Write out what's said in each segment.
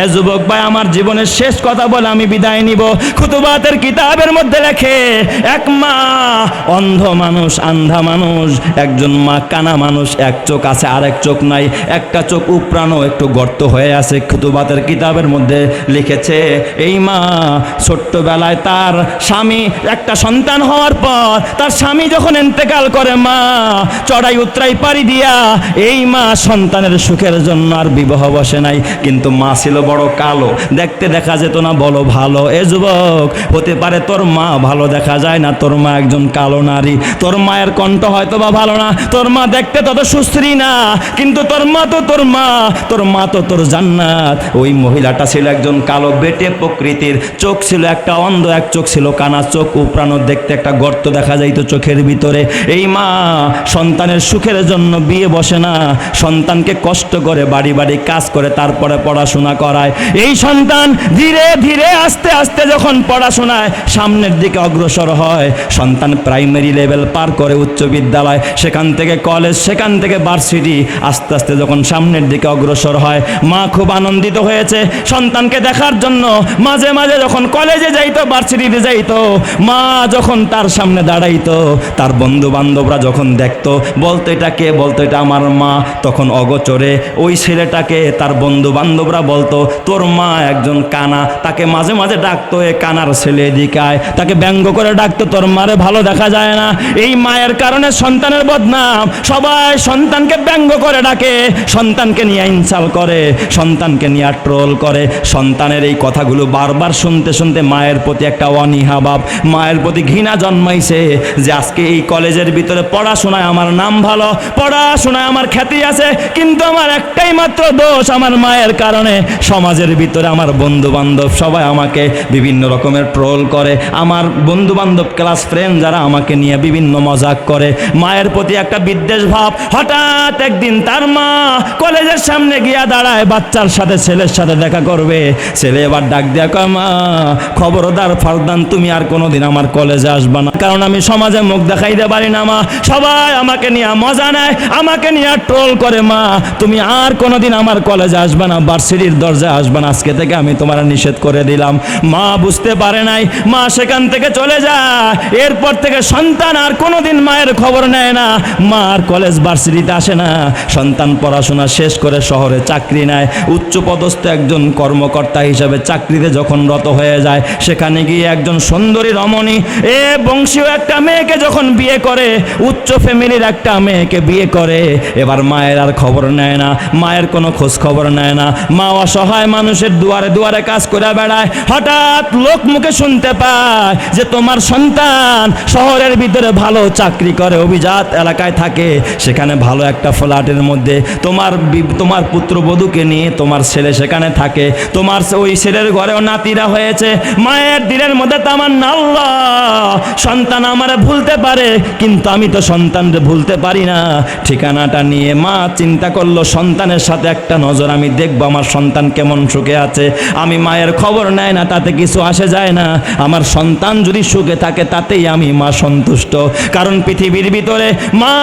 এ যুবক ভাই, আমার জীবনের শেষ কথা বলে আমি বিদায় নিব। খুতুবাতের কিতাবের মধ্যে লেখে, এক মা অন্ধ মানুষ, আন্ধা মানুষ, একজন মা কানা মানুষ, এক চোখ আছে আর এক চোখ নাই, একটা চোখ উপরানো একটু গর্ত হয়ে আছে। খুতুবাতের কিতাবের মধ্যে লিখেছে, এই মা ছোট্টবেলায় তার স্বামী, একটা সন্তান হওয়ার পর তার স্বামী যখন এন্তেকাল করে, মা চড়াই উতরাই পারি দিয়া, এই মা সন্তানের সুখের জন্য আর বিবাহ বসে নাই। কিন্তু মা ছিল বড় কালো। দেখতে দেখা যেত না, বলো ভালো। এ যুবক, হতে পারে তোর মা ভালো দেখা যায় না, তোর মা একজন কালো নারী। তোর মায়ের কণ্ঠ হয়তো বা ভালো না, তোর মা দেখতে তত সুশ্রী না, কিন্তু তোর মা তো তোর মা তোর মা তো তোর জান্নাত। ওই মহিলাটা ছিল একজন কালো বেটে প্রকৃতির, চোখ ছিল একটা অন্ধ, এক চোখ ছিল কানা, চোখ উপরানো দেখতে একটা গর্ত দেখা যাইতো চোখের ভিতরে। এই মা সন্তানের সুখের জন্য বিয়ে বসে না, সন্তানকে কষ্ট করে বাড়ি বাড়ি কাজ করে, তারপরে পড়াশোনা করায় এই সন্তান ধীরে ধীরে আস্তে আস্তে যখন পড়াশোনায় সামনের দিকে অগ্রসর হয়, সন্তান প্রাইমারি লেভেল পার করে উচ্চ বিদ্যালয়, সেখান থেকে কলেজ সেখান থেকে ভার্সিটি আস্তে আস্তে যখন সামনের দিকে অগ্রসর হয়, মা খুব আনন্দিত হয়েছে। সন্তানকে দেখার জন্য মাঝে মাঝে যখন কলেজে যাইতো ভার্সিটিতে যাইতো, মা যখন তার সামনে দাঁড়াইতো, তার বন্ধু বান্ধবরা যখন দেখতো, বলতো এটা কে? বলতো এটা আমার মা। তখন অগোচরে ওই ছেলেটাকে তার বন্ধু বান্ধবরা বলতো তোর মা একজন কানা, তাকে মাঝে মাঝে ডাকতো এ কানার ছেলে এদিকে আয়। তাকে ব্যঙ্গ করে ডাকতো, তোর মারে ভালো দেখা যায় না। এই মায়ের কারণে সন্তানের বদনাম। সবাই সন্তানকে ব্যঙ্গ করে ডাকে, সন্তানকে নিয়ে ইনসাল করে, সন্তানকে নিয়ে ট্রোল করে। সন্তানের এই কথাগুলো বারবার শুনতে শুনতে মায়ের প্রতি একটা অনীহা ভাব, মায়ের প্রতি ঘৃণা জন্মাইছে যে আজকে এই কলেজের ভিতরে পড়াশোনায় আমার নাম ভালো, পড়াশোনায় আমার খ্যাতি আছে, কিন্তু আমার একটাই মাত্র দোষ আমার মায়ের কারণে সমাজের ভিতরে আমার বন্ধু বান্ধব সবাই আমাকে বিভিন্ন রকমের ট্রোল করে। আমার বন্ধু বান্ধব ক্লাস ফ্রেন্ড যারা আমাকে নিয়ে বিভিন্ন মজাক করে। মায়ের প্রতি একটা বিদ্বেষ ভাব, হঠাৎ একদিন তার মা কলেজের সামনে গিয়া দাঁড়ায়, বাচ্চার সাথে ছেলের সাথে দেখা করবে। ছেলে এবার ডাক দিয়া কয়, মা, খবরদার ফারদান, তুমি আর কোনোদিন আমার কলেজে আসবা না। কারণ আমি সমাজে মুখ দেখাইতে পারি না, মা। সবাই আমাকে নিয়ে মজা নেয়, আমাকে নিয়ে ট্রোল করে, মা। তুমি আর কোনোদিন আমার কলেজে আসবে না ভার্সিটির দরজায় আসবে না আজকে থেকে, আমি তোমার নিষেধ করে দিলাম। মা বুঝতে পারে নাই, মা সেখান থেকে চলে যায়। এরপর থেকে সন্তান আর কোনোদিন মায়ের খবর নেয় না। মা আর কলেজ ভার্সিটিতে আসে না। সন্তান পড়াশোনা শেষ করে শহরে চাকরি নেয়। উচ্চ পদস্থ একজন কর্মকর্তা হিসাবে চাকরিতে যখন রত হয়ে যায়, সেখানে গিয়ে একজন সুন্দরী রমণী, এ বংশীয় একটা মেয়েকে যখন বিয়ে করে, উচ্চ ফ্যামিলির একটা মেয়েকে বিয়ে করে, এবার মায়ের আর খবর নেয় না। মায়ের কোনো খোঁজ খবর নেয় না। মা অসহায় মানুষের দুয়ারে দুয়ারে কাজ করে বেড়ায়, হঠাৎ লোক মুখে শুনতে পায় যে তোমার সন্তান শহরের ভিতরে ভালো চাকরি করে, অভিজাত এলাকায় থাকে। সেখানে ভালো একটা ফ্ল্যাটের মধ্যে তোমার তোমার পুত্রবধূকে নিয়ে তোমার ছেলে সেখানে থাকে। তোমার ওই ছেলের ঘরেও নাতিরা হয়েছে। মায়ের দিলের মধ্যে তামার নাল্লা সন্তান আমার ভুলতে পারে, কিন্তু আমি তো সন্তানরে ভুলতে পারি না। ঠিকানাটা নিয়ে মা চিন্তা করল, সন্তানের সাথে একটা নজর আমি দেখব, আমার সন্তান কেমন সুখে আছে? আমি মায়ের খবর নেয় না, তাতে কিছু আসে যায় না। আমার সন্তান যদি সুখে থাকে, তাতেই আমি মা সন্তুষ্ট। কারণ পৃথিবীর ভিতরে মা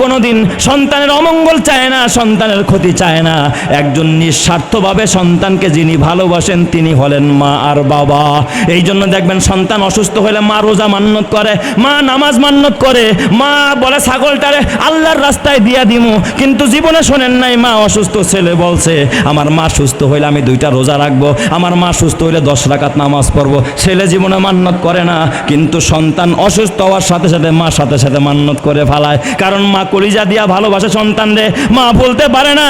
কোনোদিন সন্তানের অমঙ্গল চায় না, সন্তানের ক্ষতি চায় না। একজন নিঃস্বার্থভাবে সন্তানকে যিনি ভালোবাসেন, তিনি হলেন মা আর বাবা। এই জন্য দেখবেন সন্তান অসুস্থ হলে মা রোজা মান্যত করে, মা নামাজ মান্যত করে, মা বলে, ছাগলটারে আল্লাহর রাস্তায় দিয়া দিমু। কিন্তু জীবনে শোনেন নাই, মা অসুস্থ ছেলে বলছে, আমার মা সুস্থ হইলে আমি দুইটা রোজা রাখব। আমার মা সুস্থ হইলে দশ রাকাত নামাজ পড়ব। ছেলে জীবনে মান্যত করে না, কিন্তু সন্তান অসুস্থ হওয়ার সাথে সাথে মা সাথে সাথে মান্যত করে ফেলায়। কারণ মা কলিজা দিয়া ভালোবাসে সন্তান রে। মা বলতে পারে না,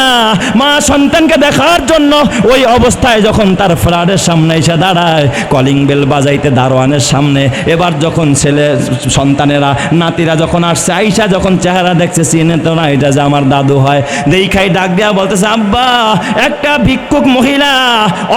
মা সন্তানকে দেখার জন্য ওই অবস্থায় যখন তার ফ্ল্যাটের সামনে এসে দাঁড়ায় কলিং বেল বাজাইতে দারোয়ানের সামনে। এবার যখন ছেলে, সন্তানেরা, নাতিরা যখন আসছে, আইসা যখন চেহারা দেখছে, চিনে তো না এটা যে আমার দাদু হয়। দেখাই ডাক দেয়া বলতেছে, আব্বা, একটা ভিক্ষুক মহিলা,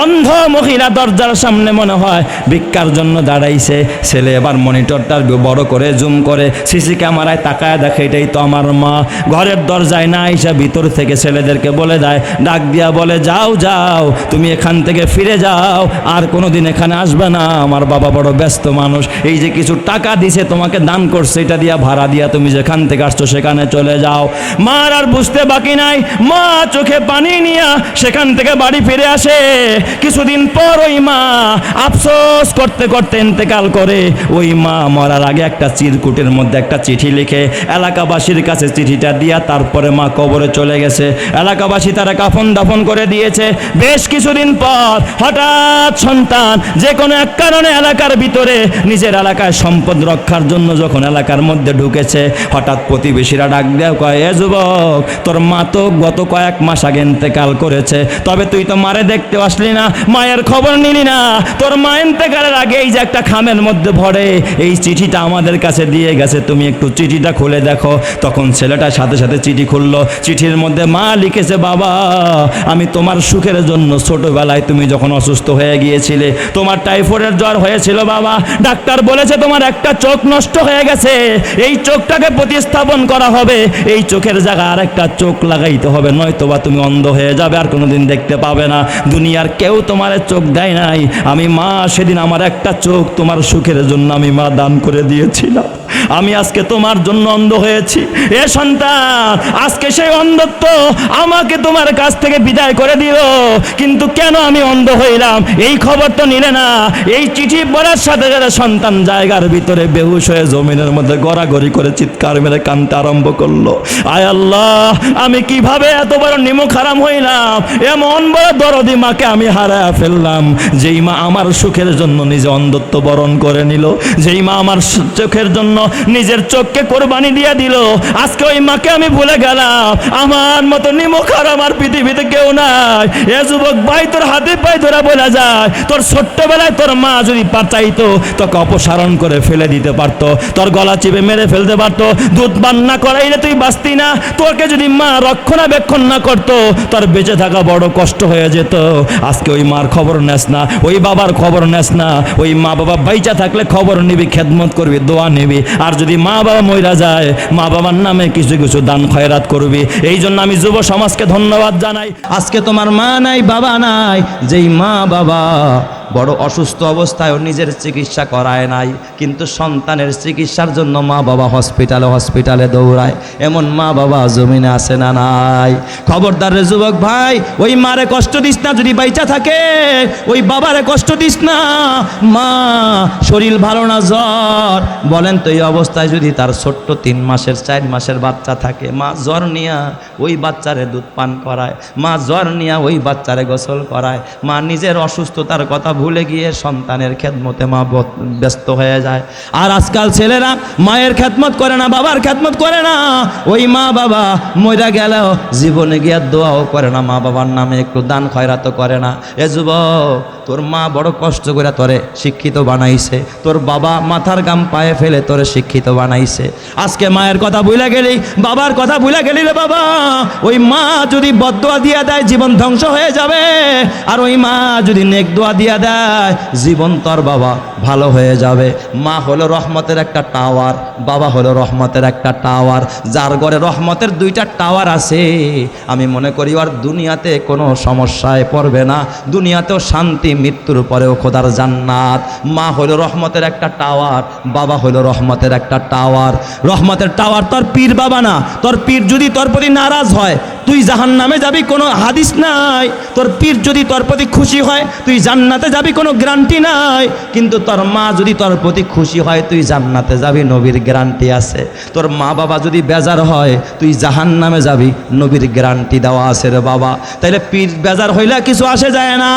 অন্ধ মহিলা দরজার সামনে মনে হয় ভিক্ষার জন্য দাঁড়াইছে। ছেলে এবার মনিটরটা বড় করে জুম করে সিসি ক্যামেরায় তাকায় দেখে এটাই তো আমার মা। ঘরের দরজায় না আইসা ভিতর থেকে ছেলেদেরকে বলে দেয়, ডাক দিয়া বলে, যাও যাও, তুমি এখান থেকে ফিরে যাও, আর কোনোদিন এখানে আসবে না। আমার বাবা বড় ব্যস্ত মানুষ। এই যে কিছু টাকা দিছে, তোমাকে দান করছে, এটা দিয়া ভাড়া দিয়া তুমি যেখান থেকে আসছো সেখানে চলে যাও। মার আর বুঝতে বাকি নাই। মা চোখে পানি নিয়া সেখান থেকে বাড়ি ফিরে আসে। কিছুদিন পর ওই মা আফসোস করতে করতে ইন্তেকাল করে। ওই মা মরার আগে একটা চিরকুটের মধ্যে একটা চিঠি লিখে এলাকাবাসীর কাছে চিঠিটা দিয়া তারপরে মা কবরে চলে গেছে। এলাকাবাসী তারা কাফন দাফন করে দিয়েছে। বেশ কিছুদিন পর হঠাৎ সন্তান যে কোনো এক কারণে এলাকার ভিতরে নিজের এলাকায় সম্পদ রক্ষার জন্য যখন এলাকার মধ্যে ঢুকেছে, হঠাৎ প্রতিবেশীরা ডাক দেয়, কয়, এ যুবক, তোর মা তো গত কয়েক মাস আগে ইন্তেকাল করেছে। তবে তুই তো মারে দেখতে আসলি না, মায়ের খবর নিলি না। তোর মা ইন্তেকালের আগে এই যে একটা খামের মধ্যে ভরে, এই চিঠিটা আমাদের কাছে দিয়ে গেছে। তুমি একটু চিঠিটা খুলে দেখো। তখন ছেলেটা সাথে সাথে চিঠি খুললো। চিঠির মধ্যে মা লিখেছে, বাবা, আমি তোমার সুখের জন্য ছোটবেলায় তুমি যখন অসুস্থ হয়ে গিয়েছিলে, তোমার টাইফয়েডের জ্বর হয়েছিল, বাবা। ডাক্তার বলেছে তোমার একটা চোখ নষ্ট হয়ে গেছে। এই চোখটাকে প্রতিস্থাপন করা হবে। এই চোখের জায়গায় আর একটা চোখ লাগাইতে হবে নয়তো বা তুমি অন্ধ হয়ে যাবে আর কোনোদিন দেখতে পাবে না। দুনিয়ার কেউ তোমার চোখ দেয় নাই। আমি মা, সেদিন আমার একটা চোখ তোমার সুখের জন্য আমি মা দান করে দিয়েছিলাম। আমি আজকে তোমার জন্য অন্ধ হয়েছি। এ সন্তান, আজকে সেই অন্ধত্ব আমাকে তোমার কাছ থেকে বিদায় করে দিল। কিন্তু কেন আমি অন্ধ হইলাম? এই খবর তো নিলে না। এই চিঠি পড়ার সাথে সাথে সন্তান জায়গার ভিতরে বেহুশ হয়ে জমিনের মধ্যে গড়াগড়ি করে চিৎকার মেরে কানতে আরম্ভ করল। আয় আল্লাহ, আমি কীভাবে এত বড় নিমুখ হারাম হইলাম? এমন বড় দরদি মাকে আমি হারায় ফেললাম। যেই মা আমার সুখের জন্য নিজে অন্ধত্ব বরণ করে নিল। যেই মা আমার চোখের জন্য নিজের চোখকে কোরবানি দিয়ে দিল। আজকে ওই মাকে আমি ভুলে গেলাম। আমার মতো নিমুখ আর আমার পৃথিবীতে কেউ নাই। এ যুবক ভাই, তোর হাতে পায়ে ধরা বলা যায়, তোর ছোট্টবেলায় তোর মা যদি পাচাইতো তোকে অপসারণ করে ফেলে দিতে পারতো, তোর গলা চিপে মেরে ফেলতে পারতো। দুধ পান না করাইলে তুই বাঁচতি না। তোকে যদি মা রক্ষণাবেক্ষণ না করতো, তোর বেঁচে থাকা বড় কষ্ট হয়ে যেত। আজকে ওই মার খবর নেস না, ওই বাবার খবর নেস না, ওই মা বাবা বাইচা থাকলে খবর নিবি, খেদমত করবি, দোয়া নিবি। আর যদি মা বাবা মইরা যায়, মা বাবার নামে কিছু কিছু দান খয়রাত করবি। এই জন্য আমি যুব সমাজকে ধন্যবাদ জানাই। আজকে তোমার মা নাই, বাবা নাই, যেই মা বাবা বড় অসুস্থ অবস্থায় নিজের চিকিৎসা করায় নাই, কিন্তু সন্তানের চিকিৎসার জন্য মা বাবা হসপিটালে হসপিটালে দৌড়ায়। এমন মা বাবা জমিনে আসে না নাই? খবরদার যুবক ভাই, ওই মারে কষ্ট দিস না যদি বাইচা থাকে। ওই বাবারে কষ্ট দিস না। মা, শরীর ভালো না জ্বর। বলেন তো এই অবস্থায় যদি তার ছোট্ট তিন মাসের, চার মাসের বাচ্চা থাকে, মা জ্বর নিয়া ওই বাচ্চারে দুধ পান করায়, মা জ্বর নিয়া ওই বাচ্চারে গোসল করায়, মা নিজের অসুস্থতার কথা ভুলে গিয়ে সন্তানের খেদমতে মা ব্যস্ত হয়ে যায়। আর আজকাল ছেলেরা মায়ের খেদমত করে না, বাবার খেদমত করে না। ওই মা বাবা মইরা গেলেও জীবনে গিয়ে দোয়াও করে না, মা বাবার নামে একটু দান খয়রাতও করে না। এ যুব তোর মা বড় কষ্ট করে তোরে শিক্ষিত বানাইছে। তোর বাবা মাথার গাম পায়ে ফেলে তোরে শিক্ষিত বানাইছে। আজকে মায়ের কথা ভুলে গেলি, বাবার কথা ভুলে গেলি রে বাবা। ওই মা যদি বদোয়া দিয়া দেয়, জীবন ধ্বংস হয়ে যাবে। আর ওই মা যদি নেক দোয়া দিয়া দেয় জীবন তোর বাবা ভালো হয়ে যাবে। মা হলো রহমতের একটা টাওয়ার, বাবা হলো রহমতের একটা টাওয়ার। যার ঘরে রহমতের দুইটা টাওয়ার আছে, আমি মনে করি আর দুনিয়াতে কোনো সমস্যায় পড়বে না। দুনিয়াতেও শান্তি, মৃত্যুর পরেও খোদার জান্নাত। মা হলো রহমতের একটা টাওয়ার, বাবা হলো রহমতের একটা টাওয়ার। রহমতের টাওয়ার তোর পীর বাবা না, তোর পীর যদি তোর প্রতি নারাজ হয় তুই জাহান নামে যাবি, কোনো হাদিস নাই। তোর পীর যদি তোর প্রতি খুশি হয়, তুই জান্নাতে যাবি, কোনো গ্যারান্টি নাই। কিন্তু তোর মা যদি তোর প্রতি খুশি হয়, তুই জান্নাতে যাবি, নবীর গ্যারান্টি আছে। তোর মা বাবা যদি বেজার হয়, তুই জাহান নামে যাবি, নবীর গ্যারান্টি দেওয়া আছে রে বাবা। তাইলে পীর বেজার হইলে কিছু আসে যায় না।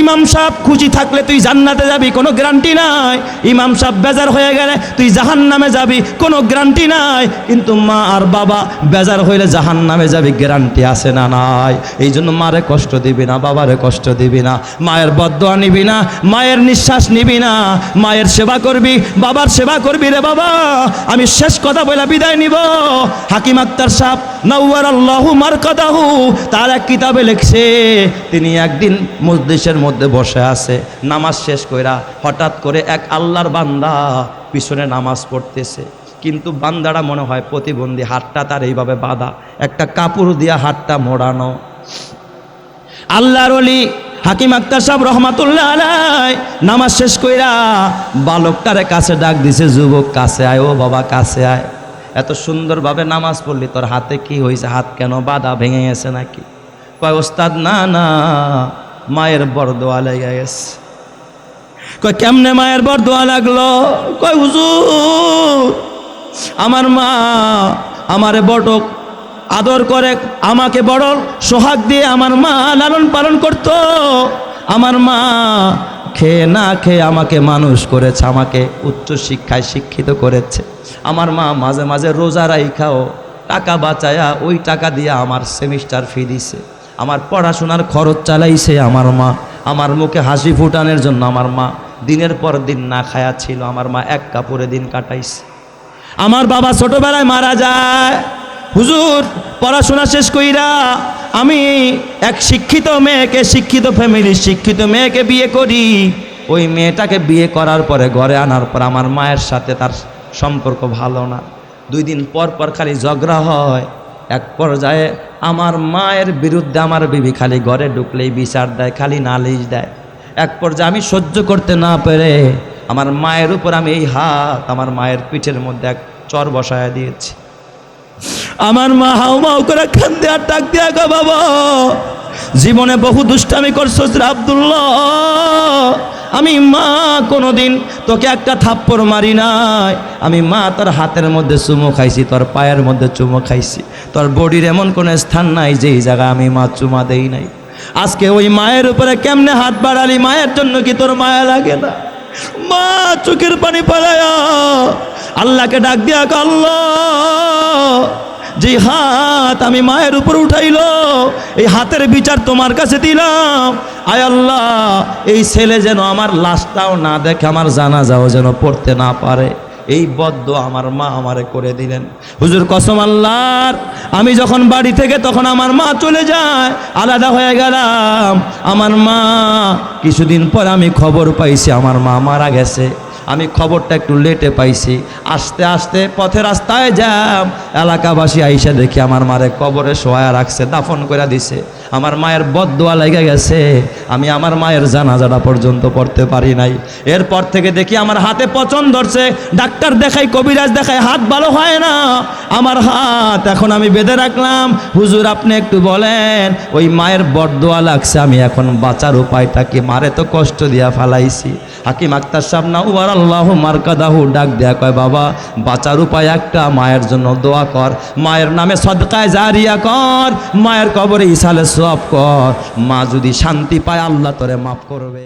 ইমাম সাহেব খুশি থাকলে তুই জান্নাতে যাবি, কোনো গ্যারান্টি নাই। ইমাম সাহেব বেজার হয়ে গেলে তুই জাহান নামে যাবি, কোনো গ্যারান্টি নাই। কিন্তু মা আর বাবা বেজার হইলে জাহান নামে যাবি গ্যারান্টি আছে না নাই? এই জন্য মারে কষ্ট দিবি না, বাবারে কষ্ট দিবি না। মায়ের বদোয়া নিবি না, মায়ের নিঃশ্বাস নিবি না। মায়ের সেবা করবি, বাবার সেবা করবি রে বাবা। আমি শেষ কথা বলে বিদায় নিব। হাকিম আক্তার সাহেব নৌয়ার আল্লাহু মারকাদাহু, তার এক কিতাবে লিখছে, তিনি একদিন মসজিদের মধ্যে বসে আছে, নামাজ শেষ কইরা হঠাৎ করে এক আল্লাহর বান্দা পিছনে নামাজ পড়তেছে। কিন্তু বান্দারা মনে হয় প্রতিবন্ধী, হাতটা তার এইভাবে বাঁধা, একটা কাপড় দিয়া হাতটা মোড়ানো। আল্লাহর অলি হাকিম আক্তার সাহেব রহমাতুল্লাহ আলাই নামাজ শেষ কইরা বালকটারে কাছে ডাক দিছে, যুবক, কাছে আয়, ও বাবা, কাছে আয়। এত সুন্দরভাবে নামাজ পড়লি, তোর হাতে কি হয়েছে হাত কেন বাধা ভেঙে গেছে নাকি? কয়, ওস্তাদ, না না, মায়ের বড় বরদোয়া লেগে গেছে। কয়, কেমনে মায়ের বরদোয়া লাগল? কয়, হুজুর, আমার মা আমারে বড় আদর করে, আমাকে বড় সোহাগ দিয়ে আমার মা লালন পালন করত। আমার মা খেয়ে না খেয়ে আমাকে মানুষ করেছে, আমাকে উচ্চ শিক্ষায় শিক্ষিত করেছে। আমার মা মাঝে মাঝে রোজা রাইখাও, টাকা বাঁচায়া ওই টাকা দিয়ে আমার সেমিস্টার ফি দিছে। আমার পড়াশোনার খরচ চালাইছে আমার মা। আমার মুখে হাসি ফুটানোর জন্য আমার মা দিনের পর দিন না খায়া ছিল। আমার মা এক কাপড়ে দিন কাটাইছে। আমার বাবা ছোটবেলায় মারা যায়। হুজুর, পড়াশোনা শেষ কইরা আমি এক শিক্ষিত মেয়েকে, শিক্ষিত ফ্যামিলির শিক্ষিত মেয়েকে বিয়ে করি। ওই মেয়েটাকে বিয়ে করার পরে ঘরে আনার পর আমার মায়ের সাথে তার সম্পর্ক ভালো না। দুই দিন পর পর খালি ঝগড়া হয়। এক পর্যায়ে আমার মায়ের বিরুদ্ধে আমার বিবি খালি ঘরে ঢুকলেই বিচার দেয়, খালি নালিশ দেয়। এক পর্যায়ে আমি সহ্য করতে না পেরে আমার মায়ের উপর আমি এই হাত আমার মায়ের পিঠের মধ্যে এক চর বসায় দিয়েছি। আমার মা হাউ মাউ করে কান্দে আর ডাক দিয়া, গো বাবা, জীবনে বহু দুষ্টামি করছ আব্দুল্লাহ। আমি মা কোনোদিন তোকে একটা থাপ্পড় মারি নাই। আমি মা তোর হাতের মধ্যে চুমো খাইছি, তোর পায়ের মধ্যে চুমো খাইছি। তোর বডির এমন কোনো স্থান নাই যেই জায়গা আমি মা চুমা দেই নাই। আজকে ওই মায়ের উপরে কেমনে হাত বাড়ালি? মায়ের জন্য কি তোর মায়া লাগে না? মা, চোখের পানি পালায়া, আল্লাহকে ডাক দিয়া আল্লাহ যে হাত আমি মায়ের উপর উঠাইল, এই হাতের বিচার তোমার কাছে দিলাম। আয় আল্লাহ, এই ছেলে যেন আমার লাশটাও না দেখে, আমার জানাজাও যেন পড়তে না পারে। এই বদ্ধ আমার মা আমারে করে দিলেন। হুজুর কসম আল্লাহর, আমি যখন বাড়ি থেকে তখন আমার মা চলে যায়, আলাদা হয়ে গেলাম। আমার মা, কিছুদিন পর আমি খবর পাইছি, আমার মা মারা গেছে। আমি খবরটা একটু লেটে পাইছি। আস্তে আস্তে পথে রাস্তায় যাম। এলাকাবাসী আইসা দেখি আমার মারে কবরে সোয়া রাখছে, দাফন করে দিছে। আমার মায়ের বদদোয়া লেগে গেছে। আমি আমার মায়ের জানাজাটা পর্যন্ত পড়তে পারি নাই। এরপর থেকে দেখি আমার হাতে পচন ধরছে। ডাক্তার দেখাই কবিরাজ দেখাই হাত ভালো হয় না। আমার হাত এখন আমি বেঁধে রাখলাম। হুজুর, আপনি একটু বলেন, ওই মায়ের বদদোয়া লাগছে, আমি এখন বাঁচার উপায়টা কি? মারে তো কষ্ট দিয়া ফালাইছি। হাকিম আক্তার সাহেব না উবার আল্লাহ মার্কাদাহু ডাক দেয়া কয়, বাবা, বাঁচার উপায় একটা, মায়ের জন্য দোয়া কর। মায়ের নামে সদকায় জারিয়া কর। মায়ের কবরে ইসালে সব কর। মা যদি শান্তি পায় আল্লাহ তোরে মাফ করবে।